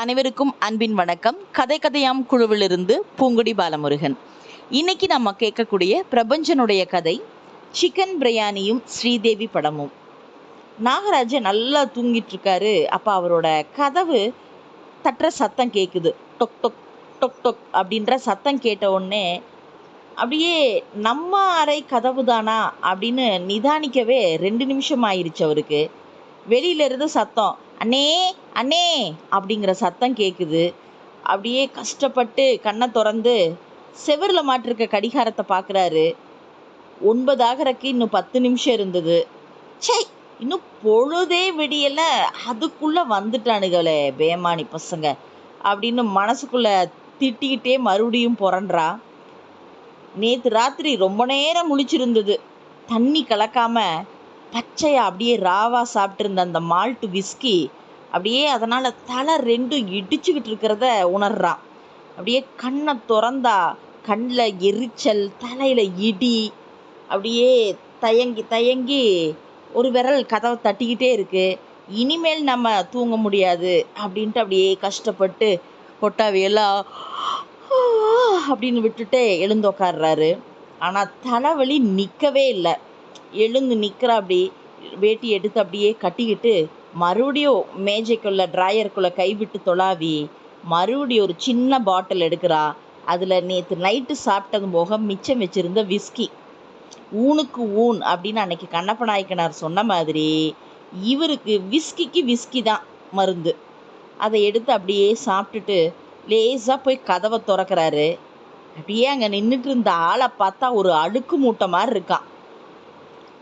அனைவருக்கும் அன்பின் வணக்கம். கதை கதையாம் குழுவிலிருந்து பூங்குடி பாலமுருகன். இன்னைக்கு நம்ம கேட்கக்கூடிய பிரபஞ்சனுடைய கதை சிக்கன் பிரியாணியும் ஸ்ரீதேவி படமும். நாகராஜன் நல்லா தூங்கிட்டு இருக்காரு அப்போ அவரோட கதவு தட்டுற சத்தம் கேட்குது டொக் டொக் டொக் டொக் அப்படின்ற சத்தம் கேட்ட உடனே அப்படியே நம்ம அறை கதவு தானா அப்படின்னு நிதானிக்கவே ரெண்டு நிமிஷம் ஆயிருச்சு அவருக்கு. வெளியிலிருந்து சத்தம். அண்ணே அண்ணே அப்படிங்கிற சத்தம் கேட்குது அப்படியே கஷ்டப்பட்டு கண்ணை திறந்து செவரில் மாட்டிருக்க கடிகாரத்தை பார்க்குறாரு ஒன்பது ஆகிறக்கு இன்னும் பத்து நிமிஷம் இருந்தது. ச்சை இன்னும் பொழுதே விடியல. அதுக்குள்ளே வந்துட்டானுங்களே பேமானி பசங்க அப்படின்னு மனசுக்குள்ள திட்டிக்கிட்டே மறுபடியும் புரண்டா. நேற்று ராத்திரி ரொம்ப நேரம் முழிச்சிருந்தது. தண்ணி கலக்காமல் பச்சையாக அப்படியே ராவா சாப்பிட்ருந்த அந்த மால்ட்டு விஸ்கி அப்படியே அதனால் தலை ரெண்டும் இடிச்சுக்கிட்டு இருக்கிறத உணர்றான் அப்படியே கண்ணை திறந்தா கண்ணில் எரிச்சல் தலையில் இடி அப்படியே தயங்கி தயங்கி ஒரு விரல் கதவை தட்டிக்கிட்டே இருக்கு. இனிமேல் நம்ம தூங்க முடியாது அப்படின்ட்டு அப்படியே கஷ்டப்பட்டு கொட்டாவியெல்லாம் அப்படின்னு விட்டுட்டு எழுந்து உக்காடுறாரு ஆனால் தலைவலி நிற்கவே இல்லை. எழுந்து நிற்கிற அப்படி வேட்டி எடுத்து அப்படியே கட்டிக்கிட்டு மறுபடியும் மேஜைக்குள்ளே ட்ராயருக்குள்ளே கைவிட்டு தொலாவி மறுபடியும் ஒரு சின்ன பாட்டில் எடுக்கிறா. அதில் நேற்று நைட்டு சாப்பிட்டது போக மிச்சம் வச்சிருந்த விஸ்கி. ஊனுக்கு ஊன் அப்படின்னு அன்னைக்கு கண்ணப்ப நாயக்கனார் சொன்ன மாதிரி இவருக்கு விஸ்கிக்கு விஸ்கி தான் மருந்து. அதை எடுத்து அப்படியே சாப்பிட்டுட்டு லேசாக போய் கதவை திறக்கிறாரு. அப்படியே அங்கே நின்றுட்டு இருந்த ஆளை பார்த்தா ஒரு அழுக்கு மூட்டை மாதிரி இருக்கான்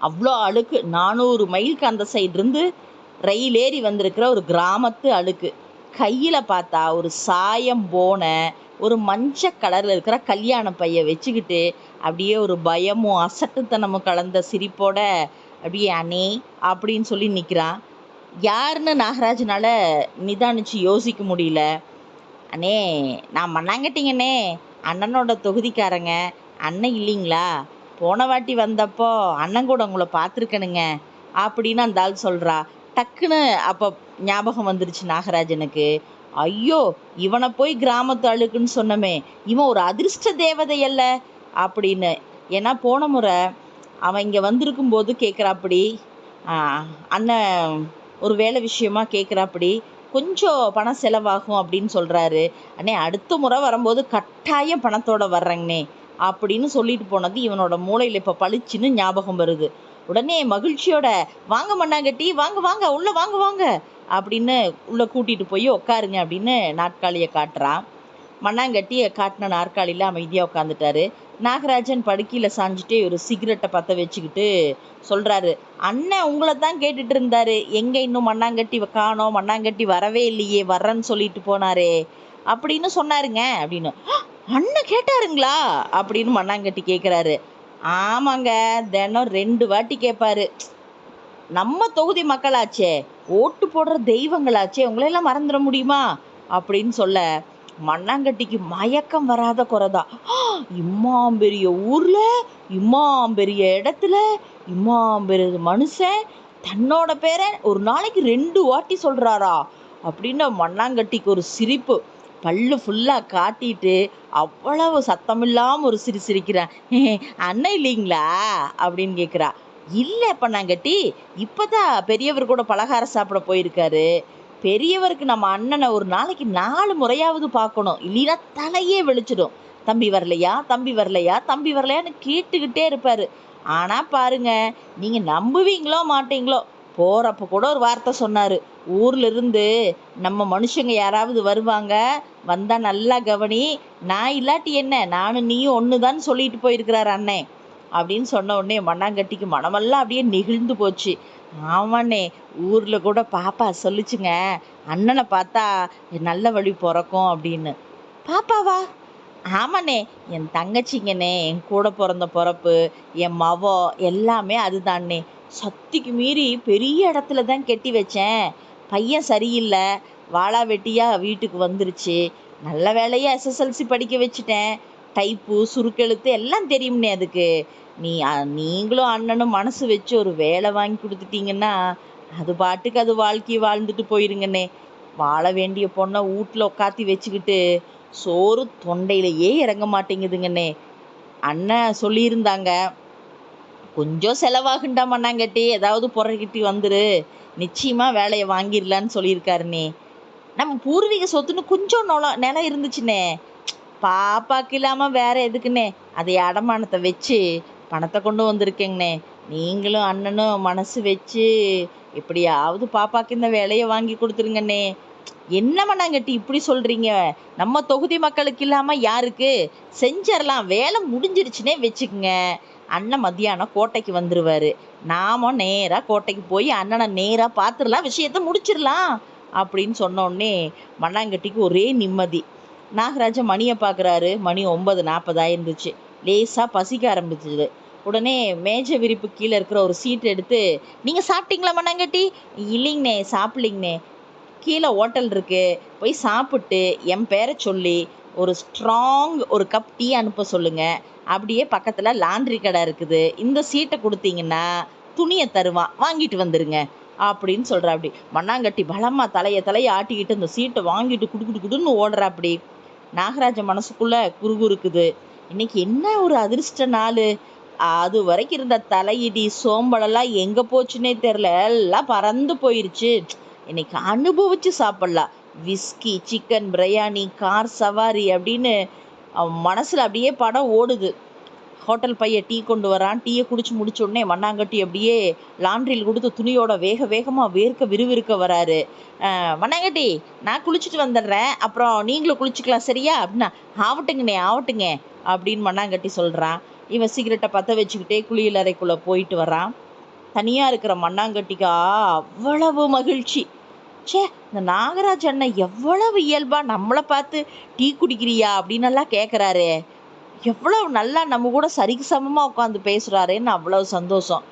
அவ்வளோ அழுக்கு. நானூறு மைலுக்கு அந்த சைட்லேருந்து ரயில் ஏறி வந்திருக்கிற ஒரு கிராமத்து அழுக்கு. கையில் பார்த்தா ஒரு சாயம் போன ஒரு மஞ்ச கலரில் இருக்கிற கல்யாண பைய வச்சுக்கிட்டு அப்படியே ஒரு பயமும் அசட்டுத்தனமும் கலந்த சிரிப்போட அப்படியே அண்ணே அப்படின்னு சொல்லி நிற்கிறான் யாருன்னு நாகராஜனால் நிதானிச்சு யோசிக்க முடியல. அண்ணே நான் மண்ணாங்கட்டிங்கண்ணே. அண்ணனோட தொகுதிக்காரங்க. அண்ணன் இல்லைங்களா? போன வாட்டி வந்தப்போ அண்ணன் கூட உங்களை பார்த்துருக்கணுங்க அப்படின்னு அந்த ஆள் சொல்கிறா டக்குன்னு அப்போ ஞாபகம் வந்துருச்சு நாகராஜனுக்கு. ஐயோ இவனை போய் கிராமத்து அழுக்குன்னு சொன்னமே இவன் ஒரு அதிர்ஷ்ட தேவதை அல்ல அப்படின்னு. ஏன்னா போன முறை அவன் இங்கே வந்திருக்கும் போது கேட்குறாப்படி அண்ணன் ஒரு வேலை விஷயமா கேட்குறாப்படி கொஞ்சம் பணம் செலவாகும் அப்படின்னு சொல்கிறாரு அண்ணே அடுத்த முறை வரும்போது கட்டாயம் பணத்தோடு வர்றேங்கண்ணே. அப்படின்னு சொல்லிட்டு போனது இவனோட மூளையில் இப்போ பளிச்சுன்னு ஞாபகம் வருது. உடனே மகிழ்ச்சியோட வாங்க மண்ணாங்கட்டி வாங்க வாங்க உள்ள வாங்க வாங்க அப்படின்னு உள்ள கூட்டிட்டு போய் உட்காருங்க அப்படின்னு நாற்காலியை காட்டுறான். மண்ணாங்கட்டியை காட்டின நாற்காலியில் அமைதியாக உட்காந்துட்டாரு நாகராஜன் படுக்கையில் சாஞ்சிட்டே ஒரு சிகரெட்டை பற்ற வச்சுக்கிட்டு சொல்கிறாரு அண்ணன் உங்களை தான் கேட்டுட்டு இருந்தாரு. எங்கே இன்னும் மண்ணாங்கட்டி காணோம் மண்ணாங்கட்டி வரவே இல்லையே வர்றேன்னு சொல்லிட்டு போனாரே அப்படின்னு சொன்னாருங்க அப்படின்னு. அண்ணன் கேட்டாருங்களா? அப்படின்னு மண்ணாங்கட்டி கேட்குறாரு ஆமாங்க தினம் ரெண்டு வாட்டி கேட்பாரு நம்ம தொகுதி மக்களாச்சே ஓட்டு போடுற தெய்வங்களாச்சே உங்களையெல்லாம் மறந்துட முடியுமா? அப்படின்னு சொல்ல மண்ணாங்கட்டிக்கு மயக்கம் வராத குறைதான் இம்மாம் பெரிய ஊர்ல இம்மாம் பெரிய இடத்துல இம்மாம் பெரிய மனுஷன் தன்னோட பேரை ஒரு நாளைக்கு ரெண்டு வாட்டி சொல்றாரா? அப்படின்னு மண்ணாங்கட்டிக்கு ஒரு சிரிப்பு. பல்லு ஃபுல்லாக காட்டிட்டு அவ்வளவு சத்தமில்லாமல் ஒரு சிரி சிரிக்கிறான் அண்ணன் இல்லைங்களா? அப்படின்னு கேட்குறா இல்லை பண்ணாங்கட்டி இப்போ தான் பெரியவர் கூட பலகாரம் சாப்பிட போயிருக்காரு. பெரியவருக்கு நம்ம அண்ணனை ஒரு நாளைக்கு நாலு முறையாவது பார்க்கணும். இல்லைன்னா தலையே வெளிச்சிடும் தம்பி வரலையா? தம்பி வரலையா? தம்பி வரலையான்னு கேட்டுக்கிட்டே இருப்பார். ஆனால் பாருங்க நீங்கள் நம்புவீங்களோ மாட்டீங்களோ போகிறப்ப கூட ஒரு வார்த்தை சொன்னார். ஊர்ல இருந்து நம்ம மனுஷங்க யாராவது வருவாங்க வந்தால் நல்லா கவனி நான் இல்லாட்டி என்ன? நானும் நீயும் ஒன்று தான் சொல்லிட்டு போயிருக்கிறார் அண்ணே. அப்படின்னு சொன்ன உடனே மண்ணாங்கட்டிக்கு மனமெல்லாம் அப்படியே நெகிழ்ந்து போச்சு. ஆமாண்ணே ஊரில் கூட பாப்பா சொல்லுச்சுங்க அண்ணனை பார்த்தா நல்ல வழி பிறக்கும் அப்படின்னு. பாப்பாவா? ஆமாண்ணே என் தங்கச்சிங்கண்ணே என் கூட பிறந்த பிறப்பு என் மவ எல்லாமே அதுதாண்ணே. சக்திக்கு மீறி பெரிய இடத்துல தான் கெட்டி வச்சேன். பையன் சரியில்லை. வாழா வெட்டியாக வீட்டுக்கு வந்துருச்சு. நல்ல வேலையாக எஸ்எஸ்எல்சி படிக்க வச்சுட்டேன். டைப்பு சுருக்கெழுத்து எல்லாம் தெரியும்னே அதுக்கு. நீ நீங்களும் அண்ணனும் மனசு வச்சு ஒரு வேலை வாங்கி கொடுத்துட்டீங்கன்னா அது பாட்டுக்கு அது வாழ்க்கையை வாழ்ந்துட்டு போயிருங்கண்ணே. வாழ வேண்டிய பொண்ணை வீட்டில் உட்காத்தி வச்சுக்கிட்டு சோறு தொண்டையிலேயே இறங்க மாட்டேங்குதுங்கண்ணே. அண்ணன் சொல்லியிருந்தாங்க கொஞ்சம் செலவாகுண்டா மண்ணாங்கட்டி. ஏதாவது புறக்கிட்டி வந்துரு. நிச்சயமாக வேலையை வாங்கிடலான்னு சொல்லியிருக்காருண்ணே நம்ம பூர்வீக சொத்துன்னு கொஞ்சம் நிலம் நிலம் இருந்துச்சுண்ணே பாப்பாக்கு இல்லாமல் வேற எதுக்குண்ணே அதை அடமானத்தை வச்சு பணத்தை கொண்டு வந்திருக்கேங்கண்ணே நீங்களும் அண்ணனும் மனசு வச்சு எப்படியாவது பாப்பாக்கு இந்த வேலையை வாங்கி கொடுத்துருங்கண்ணே என்ன மண்ணாங்கட்டி இப்படி சொல்கிறீங்க நம்ம தொகுதி மக்களுக்கு இல்லாமல் யாருக்கு? செஞ்சிடலாம் வேலை முடிஞ்சிருச்சுனே வச்சுக்கோங்க. அண்ணன் மத்தியானம் கோட்டைக்கு வந்துருவாரு. நாம நேராக கோட்டைக்கு போய் அண்ணனை நேராக பார்த்துடலாம் விஷயத்த முடிச்சிடலாம் அப்படின்னு சொன்னோடனே மண்ணாங்கட்டிக்கு ஒரே நிம்மதி. நாகராஜன் மணியை பார்க்குறாரு மணி ஒன்பது நாற்பதாக இருந்துச்சு லேசாக பசிக்க ஆரம்பிச்சது. உடனே மேஜை விரிப்பு கீழே இருக்கிற ஒரு சீட் எடுத்து நீங்கள் சாப்பிட்டீங்களா மண்ணாங்கட்டி இல்லைங்கண்ணே சாப்பிட்லிங்கண்ணே. கீழே ஹோட்டல் இருக்கு. போய் சாப்பிட்டு என் பேரை சொல்லி ஒரு ஸ்ட்ராங் ஒரு கப் டீ அனுப்ப சொல்லுங்க. அப்படியே பக்கத்தில் லாண்ட்ரி கடை இருக்குது. இந்த சீட்டை கொடுத்தீங்கன்னா துணியை தருவான் வாங்கிட்டு வந்துடுங்க அப்படின்னு சொல்கிறா அப்படி. மண்ணாங்கட்டி பலமாக தலையை தலையை ஆட்டிக்கிட்டு இந்த சீட்டை வாங்கிட்டு குடு குடு குடுன்னு ஓடுறா அப்படி. நாகராஜ மனசுக்குள்ள குறுகுறுக்குது. இன்னைக்கு என்ன ஒரு அதிர்ஷ்ட நாள். அது வரைக்கும் இருந்த தலையிடி சோம்பலெல்லாம் எங்கே போச்சுன்னே தெரில எல்லாம் பறந்து போயிருச்சு. இன்னைக்கு அனுபவிச்சு சாப்பிடலாம். விஸ்கி சிக்கன் பிரியாணி கார் சவாரி அப்படின்னு அவன் மனசில் அப்படியே படம் ஓடுது. ஹோட்டல் பையன் டீ கொண்டு வரான். டீயை குடிச்சு முடிச்ச உடனே மண்ணாங்கட்டி அப்படியே லாண்ட்ரியில் கொடுத்து துணியோட வேக வேகமாக வேர்க்க விறுவிறுக்க வராரு. மண்ணாங்கட்டி நான் குளிச்சுட்டு வந்துடுறேன். அப்புறம் நீங்களும் குளிச்சுக்கலாம் சரியா? அப்படின்னா ஆவட்டுங்கண்ணே ஆவட்டுங்க அப்படின்னு மண்ணாங்கட்டி சொல்கிறான் இவன் சிகரெட்டை பற்ற வச்சுக்கிட்டே குளியலறைக்குள்ளே போயிட்டு வரான். தனியாக இருக்கிற மண்ணாங்கட்டிக்கா அவ்வளவு மகிழ்ச்சி. ச்சே இந்த நாகராஜ் அண்ணன் எவ்வளவு இயல்பா நம்மளை பார்த்து டீ குடிக்கிறியா அப்படின்னு எல்லாம் கேட்குறாரு எவ்வளவு நல்லா நம்ம கூட சரிக்கு சமமாக உட்காந்து பேசுகிறாரேன்னு அவ்வளவு சந்தோஷம்.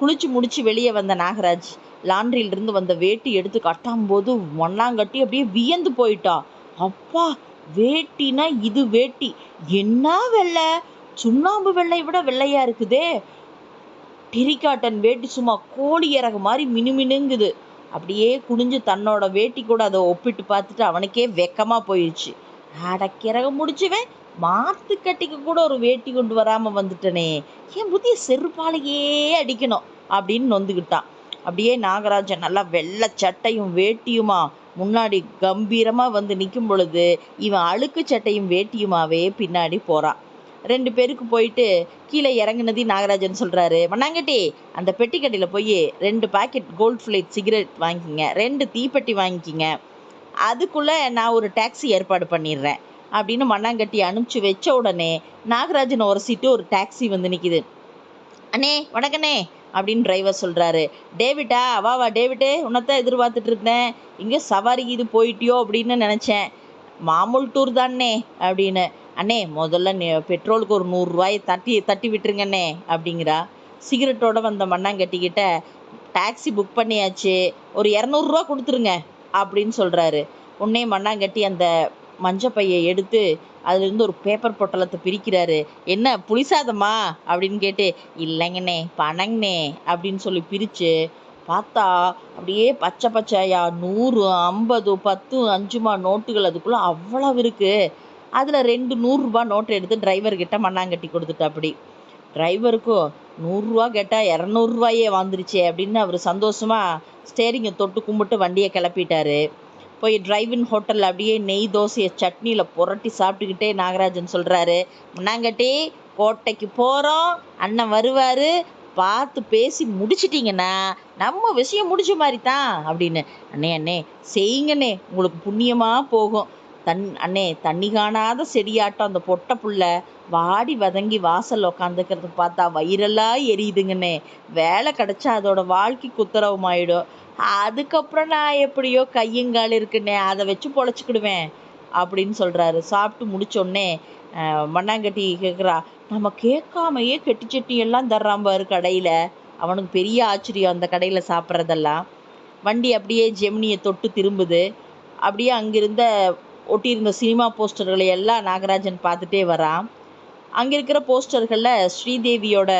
குளிச்சு முடிச்சு வெளியே வந்த நாகராஜ் லாண்ட்ரியிலிருந்து வந்த வேட்டி எடுத்து கட்டாம்போது ஒன்னாங்கட்டி அப்படியே வியந்து போயிட்டா. அப்பா வேட்டினா இது வேட்டி. என்ன வெள்ளை? சுண்ணாம்பு வெள்ளை விட வெள்ளையா இருக்குதே. டெரிகாட்டன் வேட்டி சும்மா கோழி இறகு மாதிரி மினுமினுங்குது. அப்படியே குனிஞ்சு தன்னோட வேட்டி கூட அதை ஒப்பிட்டு பார்த்துட்டு அவனுக்கே வெக்கமா போயிடுச்சு அடக்கிறக முடிச்சுவேன் மாத்து கட்டிக்கு கூட ஒரு வேட்டி கொண்டு வராம வந்துட்டனே. என் புதிய செருப்பாலேயே அடிக்கணும் அப்படின்னு நொந்துக்கிட்டான் அப்படியே நாகராஜன் நல்லா வெள்ளை சட்டையும் வேட்டியுமா முன்னாடி கம்பீரமா வந்து நிற்கும் பொழுது இவன் அழுக்கு சட்டையும் வேட்டியுமாவே பின்னாடி போறான். ரெண்டு பேருக்கு போயிட்டு கீழே இறங்குனதையும் நாகராஜன் சொல்கிறாரு மண்ணாங்கட்டி அந்த பெட்டி கடையில் போய் ரெண்டு பாக்கெட் கோல்ட் ஃபிளேட் சிகரெட் வாங்கிக்கிங்க. ரெண்டு தீப்பெட்டி வாங்கிக்கிங்க. அதுக்குள்ளே நான் ஒரு டாக்ஸி ஏற்பாடு பண்ணிடுறேன் அப்படின்னு மண்ணாங்கட்டி அனுப்பிச்சு வச்ச உடனே நாகராஜன் ஒரு சீட்டு ஒரு டாக்ஸி வந்து நிற்கிது அண்ணே வணக்கண்ணே அப்படின்னு டிரைவர் சொல்கிறாரு டேவிட்டா வா வா டேவிட்டு உன்னத்தான் எதிர்பார்த்துட்டு இருந்தேன். இங்கே சவாரி இது போயிட்டியோ அப்படின்னு நினச்சேன். மாமூல் டூர் தானே அப்படின்னு. அண்ணே முதல்ல நெ- பெட்ரோலுக்கு ஒரு நூறுரூவாயை தட்டி தட்டி விட்டுருங்கண்ணே அப்படிங்கிறா. சிகரெட்டோட வந்த மண்ணாங்கட்டிக்கிட்ட டாக்ஸி புக் பண்ணியாச்சு. ஒரு இரநூறுவா கொடுத்துருங்க அப்படின்னு சொல்கிறாரு உடனே மண்ணாங்கட்டி அந்த மஞ்சப்பையை எடுத்து அதுலேருந்து ஒரு பேப்பர் பொட்டலத்தை பிரிக்கிறாரு. என்ன புளிசாதமா? அப்படின்னு கேட்டு இல்லைங்கண்ணே பணங்கண்ணே அப்படின்னு சொல்லி பிரித்து பார்த்தா அப்படியே பச்சை பச்சையா நூறு ஐம்பது பத்து அஞ்சுமா நோட்டுகள் அதுக்குள்ளே அவ்வளவு இருக்குது அதில் ரெண்டு நூறுரூபா நோட்டு எடுத்து டிரைவர்கிட்ட மண்ணாங்கட்டி கொடுத்துட்டா அப்படி டிரைவருக்கும் நூறுரூவா கேட்டால் இரநூறுவாயே வந்துருச்சே அப்படின்னு அவர் சந்தோஷமாக ஸ்டேரிங்கை தொட்டு கும்பிட்டு வண்டியை கிளப்பிட்டாரு. போய் டிரைவின் ஹோட்டலில் அப்படியே நெய் தோசையை சட்னியில் புரட்டி சாப்பிட்டுக்கிட்டே நாகராஜன் சொல்கிறாரு முன்னாங்கட்டி கோட்டைக்கு போகிறோம் அண்ணன் வருவார் பார்த்து பேசி முடிச்சிட்டிங்கன்னா நம்ம விஷயம் முடிச்ச மாதிரி தான் அப்படின்னு. அண்ணே அண்ணே செய்யுங்கண்ணே உங்களுக்கு புண்ணியமாக போகும். தன் அண்ணே தண்ணி காணாத செடியாட்டம். அந்த பொட்டை புள்ள வாடி வதங்கி வாசல் உட்காந்துக்கிறது பார்த்தா வயிறெல்லாம் எரியுதுங்கண்ணே. வேலை கிடச்சா அதோட வாழ்க்கைக்கு உத்தரவுமாயிடும். அதுக்கப்புறம் நான் எப்படியோ கையங்கால் இருக்குண்ணே அதை வச்சு பொழைச்சிக்கிடுவேன் அப்படின்னு சொல்கிறாரு சாப்பிட்டு முடிச்சோடனே மண்ணாங்கட்டி கேட்குறா நம்ம கேட்காமையே கெட்டி சட்னி எல்லாம் தர்றான் பாரு கடையில். அவனுக்கு பெரிய ஆச்சரியம் அந்த கடையில் சாப்பிட்றதெல்லாம். வண்டி அப்படியே ஜெமினியை தொட்டு திரும்புது. அப்படியே அங்கிருந்த ஒட்டியிருந்த சினிமா போஸ்டர்களை எல்லாம் நாகராஜன் பார்த்துட்டே வரான். அங்கே இருக்கிற போஸ்டர்களில் ஸ்ரீதேவியோட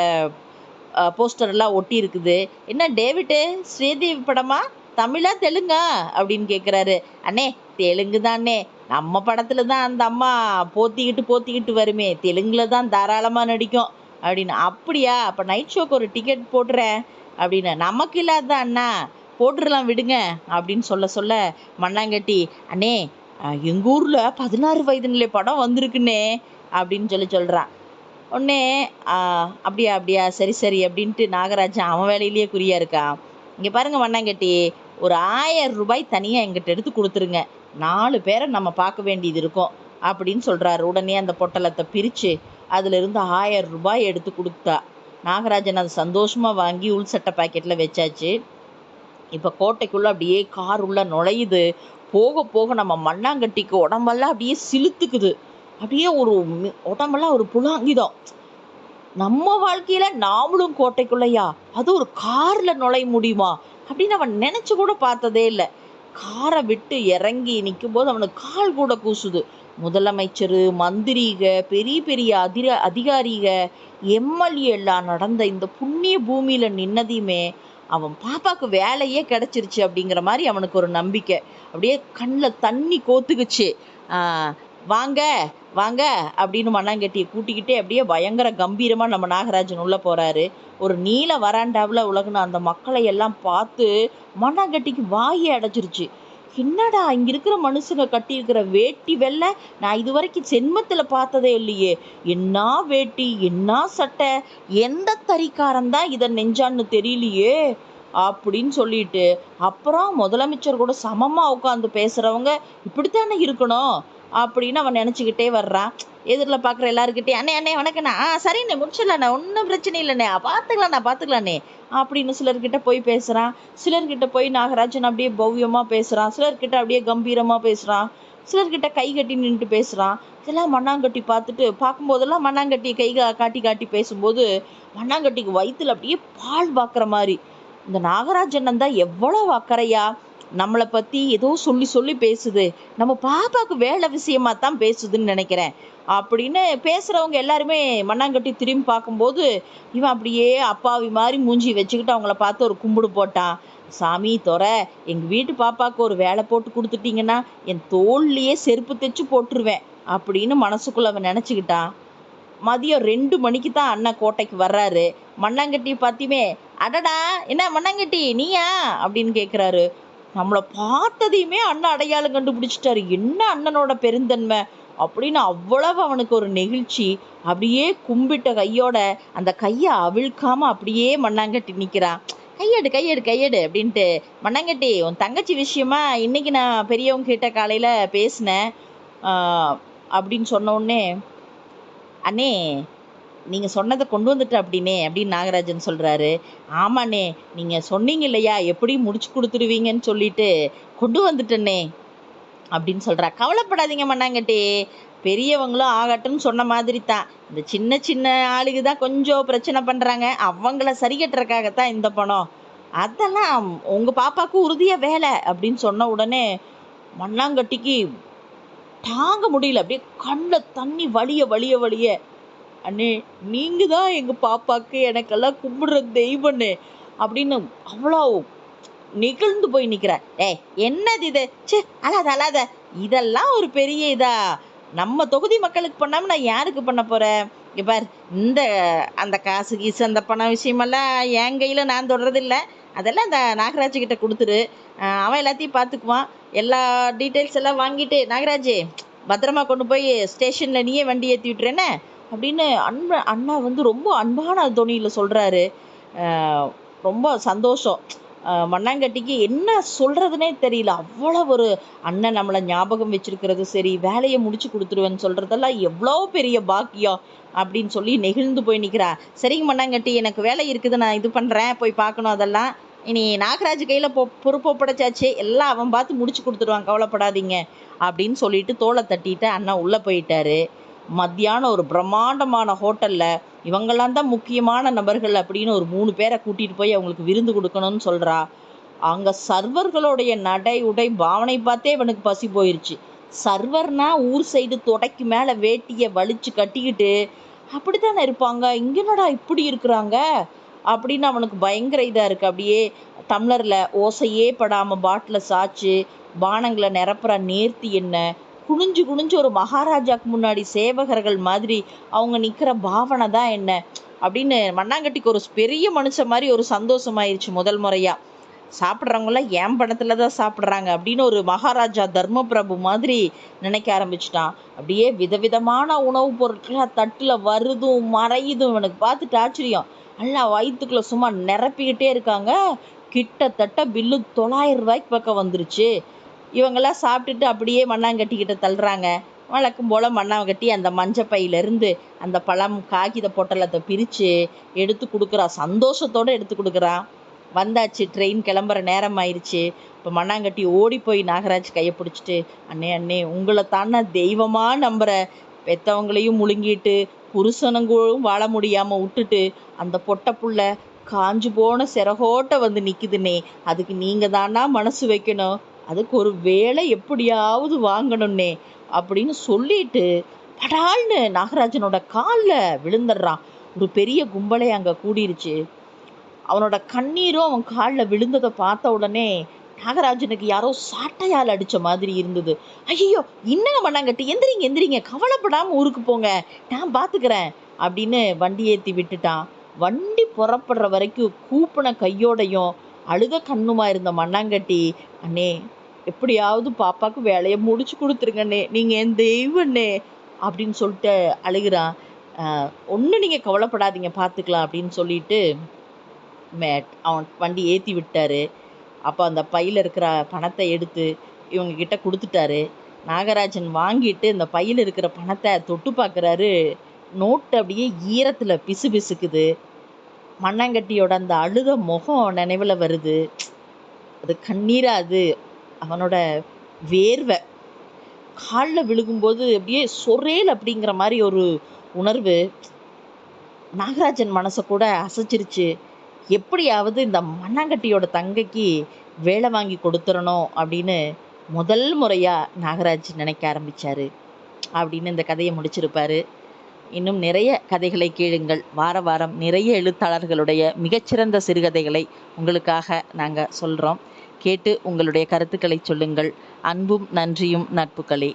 போஸ்டர் எல்லாம் ஒட்டி இருக்குது என்ன டேவிட்டு ஸ்ரீதேவி படமா? தமிழா தெலுங்கா? அப்படின்னு கேட்குறாரு அண்ணே தெலுங்கு தானே. நம்ம படத்துல தான் அந்த அம்மா போத்திக்கிட்டு போத்திக்கிட்டு வருமே. தெலுங்குல தான் தாராளமாக நடிக்கும். அப்படின்னு அப்படியா? அப்போ நைட் ஷோக்கு ஒரு டிக்கெட் போட்டுறேன் அப்படின்னு நமக்கு இல்லாத அண்ணா போட்டுடலாம் விடுங்க. அப்படின்னு சொல்ல சொல்ல மண்ணாங்கட்டி அண்ணே எங்கள் ஊரில் பதினாறு வயது நிலை படம் வந்திருக்குன்னே அப்படின்னு சொல்லி சொல்கிறான் உடனே அப்படியா அப்படியா சரி சரி அப்படின்ட்டு நாகராஜன் அவன் வேலையிலேயே குறியா இருக்கான். இங்கே பாருங்க மண்ணாங்கட்டி ஒரு ஆயிரம் ரூபாய் தனியாக எங்கிட்ட எடுத்து கொடுத்துருங்க. நாலு பேரை நம்ம பார்க்க வேண்டியது இருக்கும் அப்படின்னு சொல்கிறாரு உடனே அந்த பொட்டலத்தை பிரித்து அதிலிருந்து ஆயிரம் ரூபாய் எடுத்து கொடுத்தா. நாகராஜன் அதை சந்தோஷமாக வாங்கி உள் சட்டை பாக்கெட்டில் வச்சாச்சு. இப்போ கோட்டைக்குள்ளே அப்படியே கார் உள்ள நுழையுது. போக போக நம்ம மண்ணாங்கட்டிக்கு உடம்பெல்லாம் அப்படியே சிலுத்துக்குது. அப்படியே ஒரு உடம்பெல்லாம் ஒரு புலாங்கிதம் நம்ம வாழ்க்கையில நாமளும் கோட்டைக்குள்ளையா? அது ஒரு கார்ல நுழைய முடியுமா? அப்படின்னு அவன் நினைச்சு கூட பார்த்ததே இல்லை. காரை விட்டு இறங்கி நிற்கும் போது அவனுக்கு கால் கூட கூசுது. முதலமைச்சர் மந்திரிக பெரிய பெரிய அதிர அதிகாரிக எம்எல்ஏ எல்லாம் நடந்த இந்த புண்ணிய பூமியில நின்னதையுமே அவன் பாப்பாவுக்கு வேலையே கிடைச்சிருச்சு அப்படிங்கிற மாதிரி அவனுக்கு ஒரு நம்பிக்கை. அப்படியே கண்ணில் தண்ணி கோத்துக்குச்சு. வாங்க வாங்க அப்படின்னு மண்ணாங்கட்டியை கூட்டிக்கிட்டே அப்படியே பயங்கர கம்பீரமாக நம்ம நாகராஜன் உள்ளே போகிறாரு ஒரு நீல வராண்டாவில் உலகுன அந்த மக்களை எல்லாம் பார்த்து மண்ணாங்கட்டிக்கு வாயை அடைச்சிருச்சு என்னடா இங்க இருக்கிற மனுஷங்க கட்டியிருக்கிற வேட்டி வெள்ளை? நான் இது வரைக்கும் சென்மத்துல பார்த்ததே இல்லையே. என்ன வேட்டி என்ன சட்டை? எந்த தறிக்காரன் தான் இதை நெஞ்சான்னு தெரியலையே. அப்படின்னு சொல்லிட்டு அப்புறம் முதலமைச்சர் கூட சமமா உட்காந்து பேசுறவங்க இப்படித்தானே இருக்கணும்? அப்படின்னு அவன் நினச்சிக்கிட்டே வர்றான். எதிரில் பார்க்குற எல்லாருக்கிட்டே அண்ணே அண்ணே வணக்கண்ணா. ஆ சரிண்ணே முடிச்சிடலாண்ணே. ஒன்றும் பிரச்சனை இல்லைண்ணே. பார்த்துக்கலாண்ணா பார்த்துக்கலாண்ணே அப்படின்னு சிலர்கிட்ட போய் பேசுகிறான் சிலர்கிட்ட போய் நாகராஜன் அப்படியே பவ்யமாக பேசுகிறான் சிலர்கிட்ட அப்படியே கம்பீரமாக பேசுகிறான் சிலர்கிட்ட கை கட்டி நின்றுட்டு பேசுகிறான் இதெல்லாம் மண்ணாங்கட்டி பார்த்துட்டு பார்க்கும்போதெல்லாம் மண்ணாங்கட்டி கை காட்டி காட்டி பேசும்போது மண்ணாங்கட்டிக்கு வயிற்றுல அப்படியே பால் பார்க்குற மாதிரி. இந்த நாகராஜன் தான் எவ்வளோ அக்கறையா? நம்மளை பற்றி ஏதோ சொல்லி சொல்லி பேசுது. நம்ம பாப்பாவுக்கு வேலை விஷயமா தான் பேசுதுன்னு நினைக்கிறேன். அப்படின்னு பேசுகிறவங்க எல்லாருமே மண்ணாங்கட்டி திரும்பி பார்க்கும்போது இவன் அப்படியே அப்பாவி மாதிரி மூஞ்சி வச்சுக்கிட்டு அவங்கள பார்த்து ஒரு கும்பிடு போட்டான். சாமி துறை எங்கள் வீட்டு பாப்பாவுக்கு ஒரு வேலை போட்டு கொடுத்துட்டீங்கன்னா என் தோல்லையே செருப்பு தைச்சு போட்டுருவேன் அப்படின்னு மனசுக்குள்ள அவன் நினச்சிக்கிட்டான். மதியம் ரெண்டு மணிக்கு தான் அண்ணன் கோட்டைக்கு வர்றாரு. மண்ணாங்கட்டி பார்த்தியுமே அடடா என்ன மண்ணாங்கட்டி நீயா? அப்படின்னு கேட்குறாரு நம்மளை பார்த்ததையுமே அண்ணன் அடையாளம் கண்டுபிடிச்சிட்டாரு. என்ன அண்ணனோட பெருந்தன்மை? அப்படின்னு அவ்வளவு அவனுக்கு ஒரு நெகிழ்ச்சி. அப்படியே கும்பிட்ட கையோட அந்த கையை அவிழ்க்காம அப்படியே மண்ணாங்கட்டி நிற்கிறான் கையெடு கையெடு கையெடு அப்படின்ட்டு மண்ணாங்கட்டி உன் தங்கச்சி விஷயமா இன்னைக்கு நான் பெரியவங்க கிட்ட காலையில் பேசினேன். அப்படின்னு சொன்ன உடனே அண்ணே நீங்கள் சொன்னதை கொண்டு வந்துட்ட அப்படின்னே அப்படின்னு நாகராஜன் சொல்கிறாரு ஆமாண்ணே நீங்கள் சொன்னீங்க இல்லையா? எப்படி முடிச்சு கொடுத்துருவீங்கன்னு சொல்லிட்டு கொண்டு வந்துட்டேனே அப்படின்னு சொல்கிறா கவலைப்படாதீங்க மண்ணாங்கட்டி. பெரியவங்களும் ஆகட்டும்னு சொன்ன மாதிரி தான் இந்த சின்ன சின்ன ஆளுக்கு தான் கொஞ்சம் பிரச்சனை பண்ணுறாங்க அவங்கள சரி கட்டுறக்காகத்தான் இந்த பணம். அதெல்லாம் உங்கள் பாப்பாவுக்கு உறுதியாக வேலை அப்படின்னு சொன்ன உடனே மண்ணாங்கட்டிக்கு தாங்க முடியல. அப்படியே கண்ணில் தண்ணி வலிய வலிய வலிய அண்ணே நீங்கள் தான் எங்கள் பாப்பாக்கு எனக்கெல்லாம் கும்பிடுற தெய்வண்ணே அப்படின்னு அவ்வளோ நெகிழ்ந்து போய் நிற்கிறேன் ஏய் என்னது இது? ச்சே அலாத அலாத இதெல்லாம் ஒரு பெரிய இதா? நம்ம தொகுதி மக்களுக்கு பண்ணாமல் நான் யாருக்கு பண்ண போகிறேன் பார் இந்த அந்த காசு கீசு அந்த பணம் விஷயமெல்லாம் என் கையில நான் தொடறதில்ல. அதெல்லாம் அந்த நாகராஜ் கிட்ட கொடுத்துரு. அவன் எல்லாத்தையும் பார்த்துக்குவான். எல்லா டீட்டெயில்ஸ் எல்லாம் வாங்கிட்டு நாகராஜ் பத்திரமா கொண்டு போய் ஸ்டேஷனில் நீயே வண்டி ஏற்றி விட்டுறேன்னு அப்படின்னு அன்ப அண்ணா வந்து ரொம்ப அன்பான தொனியில் சொல்கிறாரு ரொம்ப சந்தோஷம். மண்ணாங்கட்டிக்கு என்ன சொல்கிறதுனே தெரியல. அவ்வளோ ஒரு அண்ணன் நம்மளை ஞாபகம் வச்சிருக்கிறது. சரி வேலையை முடிச்சு கொடுத்துருவேன்னு சொல்கிறதெல்லாம் எவ்வளோ பெரிய பாக்கியம் அப்படின்னு சொல்லி நெகிழ்ந்து போய் நிற்கிறா சரிங்க மண்ணாங்கட்டி எனக்கு வேலை இருக்குது. நான் இது பண்ணுறேன் போய் பார்க்கணும் அதெல்லாம். இனி நாகராஜ் கையில் பொ பொறுப்பு படைச்சாச்சு எல்லாம் அவன் பார்த்து முடிச்சு கொடுத்துருவான். கவலைப்படாதீங்க அப்படின்னு சொல்லிட்டு தோலை தட்டிட்டு அண்ணா உள்ளே போயிட்டாரு. மத்தியானம் ஒரு பிரம்மாண்டமான ஹோட்டலில் இவங்கெல்லாம் தான் முக்கியமான நபர்கள் அப்படின்னு ஒரு மூணு பேரை கூட்டிகிட்டு போய் அவங்களுக்கு விருந்து கொடுக்கணும்னு சொல்கிறா அங்கே சர்வர்களுடைய நடை உடை பாவனை பார்த்தே இவனுக்கு பசி போயிடுச்சு சர்வர்னா ஊர் சைடு தொடைக்கு மேலே வேட்டியை வலிச்சு கட்டிக்கிட்டு அப்படித்தானே இருப்பாங்க? இங்க இப்படி இருக்கிறாங்க? அப்படின்னு அவனுக்கு பயங்கர இதாக இருக்குது அப்படியே டம்ளரில் ஓசையே படாமல் பாட்டில் சாய்ச்சி பானங்களை நிரப்புற நேர்த்தி என்ன? குனிஞ்சு குனிஞ்சு ஒரு மகாராஜாக்கு முன்னாடி சேவகர்கள் மாதிரி அவங்க நிற்கிற பாவனை தான் என்ன? அப்படின்னு மண்ணாங்கட்டிக்கு ஒரு பெரிய மனுஷன் மாதிரி ஒரு சந்தோஷமாயிருச்சு முதல் முறையாக சாப்பிட்றவங்களாம் என் பணத்தில் தான் சாப்பிட்றாங்க அப்படின்னு ஒரு மகாராஜா தர்மபிரபு மாதிரி நினைக்க ஆரம்பிச்சிட்டான். அப்படியே விதவிதமான உணவுப் பொருட்களாக தட்டில் வருதும் மறையுதும். எனக்கு பார்த்துட்டு ஆச்சரியம். நல்லா வயிற்றுக்குள்ள சும்மா நிரப்பிக்கிட்டே இருக்காங்க. கிட்டத்தட்ட பில்லு தொள்ளாயிரம் ரூபாய்க்கு பக்கம் வந்துருச்சு. இவங்கெல்லாம் சாப்பிட்டுட்டு அப்படியே மண்ணாங்கட்டிக்கிட்ட தள்ளுறாங்க. வழக்கம் போல் மண்ணாங்கட்டி அந்த மஞ்சப்பையிலேருந்து அந்த பழம் காகித பொட்டலத்தை பிரித்து எடுத்து கொடுக்குறான் சந்தோஷத்தோடு எடுத்து கொடுக்குறான் வந்தாச்சு ட்ரெயின் கிளம்புற நேரம் ஆயிடுச்சு இப்போ மண்ணாங்கட்டி ஓடி போய் நாகராஜ் கையை பிடிச்சிட்டு அண்ணே அண்ணே உங்களை தானே தெய்வமாக நம்புகிற பெத்தவங்களையும் முழுங்கிட்டு புருஷனங்களும் வாழ முடியாமல் விட்டுட்டு அந்த பொட்டை புள்ள காஞ்சு போன சிறகோட்டை வந்து நிற்குதுன்னே அதுக்கு நீங்கள் தானா மனசு வைக்கணும். அதுக்கு ஒரு வேலை எப்படியாவது வாங்கணும்னே அப்படின்னு சொல்லிட்டு படால்னு நாகராஜனோட காலில் விழுந்துடுறான். ஒரு பெரிய கும்பலே அங்கே கூடிருச்சு. அவனோட கண்ணீரும் அவன் காலில் விழுந்ததை பார்த்த உடனே நாகராஜனுக்கு யாரோ சாட்டையால் அடித்த மாதிரி இருந்தது. ஐயோ என்னங்க பண்ணாங்கட்டி எந்திரிங்க எந்திரிங்க கவலைப்படாமல் ஊருக்கு போங்க நான் பார்த்துக்கிறேன் அப்படின்னு வண்டி ஏற்றி விட்டுட்டான். வண்டி புறப்படுற வரைக்கும் கூப்பின கையோடையும் அழுத கண்ணுமா இருந்த மண்ணாங்கட்டி அண்ணே எப்படியாவது பாப்பாவுக்கு வேலையை முடிச்சு கொடுத்துருங்கண்ணே நீங்கள் என் தெய்வண்ணே அப்படின்னு சொல்லிட்டு அழுகிறான். ஒன்றும் நீங்கள் கவலைப்படாதீங்க பார்த்துக்கலாம் அப்படின்னு சொல்லிட்டு மேட் அவன் வண்டி ஏற்றி விட்டாரு. அப்போ அந்த பையில் இருக்கிற பணத்தை எடுத்து இவங்கக்கிட்ட கொடுத்துட்டாரு. நாகராஜன் வாங்கிட்டு இந்த பையில் இருக்கிற பணத்தை தொட்டு பார்க்குறாரு நோட்டு அப்படியே ஈரத்தில் பிசு பிசுக்குது. மண்ணாங்கட்டியோட அந்த அழுத முகம் நினைவில் வருது. அது கண்ணீராக அது. அவனோட வேர்வை. காலில் விழுகும்போது அப்படியே சொரேல் அப்படிங்கிற மாதிரி ஒரு உணர்வு. நாகராஜன் மனசை கூட அசைச்சிருச்சு. எப்படியாவது இந்த மண்ணாங்கட்டியோட தங்கைக்கு வேலை வாங்கி கொடுத்துடணும் அப்படின்னு முதல் முறையாக நாகராஜ் நினைக்க ஆரம்பித்தார் அப்படின்னு இந்த கதையை முடிச்சிருப்பாரு. இன்னும் நிறைய கதைகளை கேளுங்கள். வார வாரம் நிறைய எழுத்தாளர்களுடைய மிகச்சிறந்த சிறுகதைகளை உங்களுக்காக நாங்கள் சொல்கிறோம் கேட்டு உங்களுடைய கருத்துக்களை சொல்லுங்கள். அன்பும் நன்றியும் நட்புகளே.